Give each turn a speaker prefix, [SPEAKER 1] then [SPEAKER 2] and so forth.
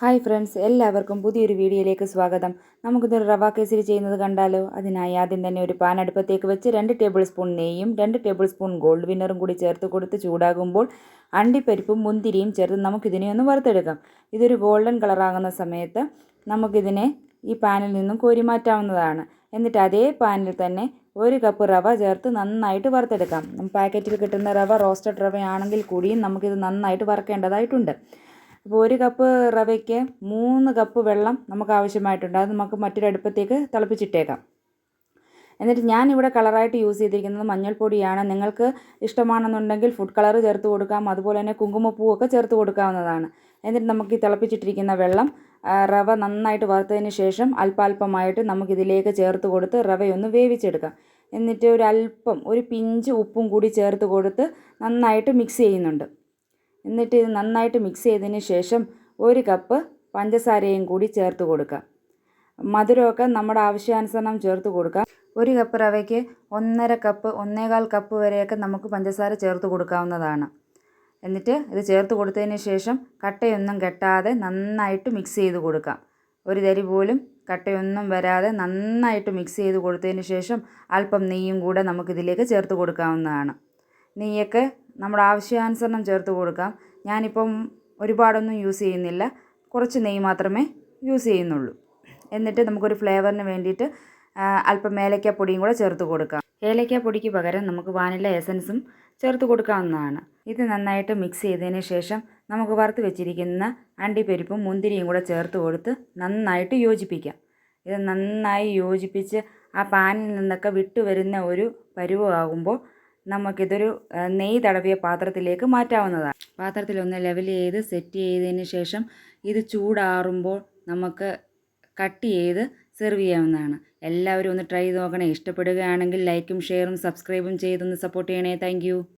[SPEAKER 1] Hi friends എല്ലാവർക്കും പുതിയൊരു വീഡിയോയിലേക്ക് സ്വാഗതം. നമുക്കിതൊരു റവ കേസരി ചെയ്യുന്നത് കണ്ടാലോ? അതിനായി ആദ്യം തന്നെ ഒരു പാൻ അടുപ്പത്തേക്ക് വെച്ച് രണ്ട് ടേബിൾ സ്പൂൺ നെയ്യും രണ്ട് ടേബിൾ സ്പൂൺ ഗോൾഡ് വിന്നറും കൂടി ചേർത്ത് കൊടുത്ത് ചൂടാകുമ്പോൾ അണ്ടിപ്പരിപ്പും മുന്തിരിയും ചേർത്ത് നമുക്കിതിനെ ഒന്ന് വറുത്തെടുക്കാം. ഇതൊരു ഗോൾഡൻ കളറാകുന്ന സമയത്ത് നമുക്കിതിനെ ഈ പാനിൽ നിന്നും കോരി മാറ്റാവുന്നതാണ്. എന്നിട്ട് അതേ പാനിൽ തന്നെ ഒരു കപ്പ് റവ ചേർത്ത് നന്നായിട്ട് വറുത്തെടുക്കാം. പാക്കറ്റിൽ കിട്ടുന്ന റവ റോസ്റ്റഡ് റവയാണെങ്കിൽ കൂടിയും നമുക്കിത് നന്നായിട്ട് വറുക്കേണ്ടതായിട്ടുണ്ട്. അപ്പോൾ ഒരു കപ്പ് റവയ്ക്ക് മൂന്ന് കപ്പ് വെള്ളം നമുക്ക് ആവശ്യമായിട്ടുണ്ട്. അത് നമുക്ക് മറ്റൊരു അടുപ്പത്തേക്ക് തിളപ്പിച്ചിട്ടേക്കാം. എന്നിട്ട് ഞാൻ ഇവിടെ കളറായിട്ട് യൂസ് ചെയ്തിരിക്കുന്നത് മഞ്ഞൾപ്പൊടിയാണ്. നിങ്ങൾക്ക് ഇഷ്ടമാണെന്നുണ്ടെങ്കിൽ ഫുഡ് കളർ ചേർത്ത് കൊടുക്കാം. അതുപോലെ തന്നെ കുങ്കുമപ്പൂവൊക്കെ ചേർത്ത് കൊടുക്കാവുന്നതാണ്. എന്നിട്ട് നമുക്ക് ഈ തിളപ്പിച്ചിട്ടിരിക്കുന്ന വെള്ളം റവ നന്നായിട്ട് വറുത്തതിന് ശേഷം അല്പാൽപമായിട്ട് നമുക്കിതിലേക്ക് ചേർത്ത് കൊടുത്ത് റവയൊന്ന് വേവിച്ചെടുക്കാം. എന്നിട്ട് ഒരു അല്പം ഒരു പിഞ്ച് ഉപ്പും കൂടി ചേർത്ത് കൊടുത്ത് നന്നായിട്ട് മിക്സ് ചെയ്യുന്നുണ്ട്. എന്നിട്ട് ഇത് നന്നായിട്ട് മിക്സ് ചെയ്തതിന് ശേഷം ഒരു കപ്പ് പഞ്ചസാരയും കൂടി ചേർത്ത് കൊടുക്കാം മധുരമൊക്കെ നമ്മുടെ ആവശ്യാനുസരണം ചേർത്ത് കൊടുക്കാം ഒരു കപ്പ് റവയ്ക്ക് ഒന്നര കപ്പ് ഒന്നേകാൽ കപ്പ് വരെയൊക്കെ നമുക്ക് പഞ്ചസാര ചേർത്ത് കൊടുക്കാവുന്നതാണ്. എന്നിട്ട് ഇത് ചേർത്ത് കൊടുത്തതിന് ശേഷം കട്ടയൊന്നും കെട്ടാതെ നന്നായിട്ട് മിക്സ് ചെയ്ത് കൊടുക്കാം ഒരു തരി പോലും കട്ടയൊന്നും വരാതെ നന്നായിട്ട് മിക്സ് ചെയ്ത് കൊടുത്തതിന് ശേഷം അല്പം നെയ്യും കൂടെ നമുക്കിതിലേക്ക് ചേർത്ത് കൊടുക്കാവുന്നതാണ്. നെയ്യൊക്കെ നമ്മുടെ ആവശ്യാനുസരണം ചേർത്ത് കൊടുക്കാം. ഞാനിപ്പം ഒരുപാടൊന്നും യൂസ് ചെയ്യുന്നില്ല. കുറച്ച് നെയ്യ് മാത്രമേ യൂസ് ചെയ്യുന്നുള്ളൂ. എന്നിട്ട് നമുക്കൊരു ഫ്ലേവറിന് വേണ്ടിയിട്ട് അല്പം ഏലക്കാപ്പൊടിയും കൂടെ ചേർത്ത് കൊടുക്കാം. ഏലക്കാപ്പൊടിക്ക് പകരം നമുക്ക് വാനില എസൻസും ചേർത്ത് കൊടുക്കാവുന്നതാണ്. ഇത് നന്നായിട്ട് മിക്സ് ചെയ്തതിന് ശേഷം നമുക്ക് വറുത്ത് വെച്ചിരിക്കുന്ന അണ്ടിപ്പരിപ്പും മുന്തിരിയും കൂടെ ചേർത്ത് കൊടുത്ത് നന്നായിട്ട് യോജിപ്പിക്കാം. ഇത് നന്നായി യോജിപ്പിച്ച് ആ പാനിൽ നിന്നൊക്കെ വിട്ടു വരുന്ന ഒരു പരുവമാകുമ്പോൾ നമുക്കിതൊരു നെയ്യ് തടവിയ പാത്രത്തിലേക്ക് മാറ്റാവുന്നതാണ്. പാത്രത്തിലൊന്ന് ലെവൽ ചെയ്ത് സെറ്റ് ചെയ്തതിന് ശേഷം ഇത് ചൂടാറുമ്പോൾ നമുക്ക് കട്ട് ചെയ്ത് സെർവ് ചെയ്യാവുന്നതാണ്. എല്ലാവരും ഒന്ന് ട്രൈ ചെയ്ത് നോക്കണേ. ഇഷ്ടപ്പെടുകയാണെങ്കിൽ ലൈക്കും ഷെയറും സബ്സ്ക്രൈബും ചെയ്തൊന്ന് സപ്പോർട്ട് ചെയ്യണേ. താങ്ക്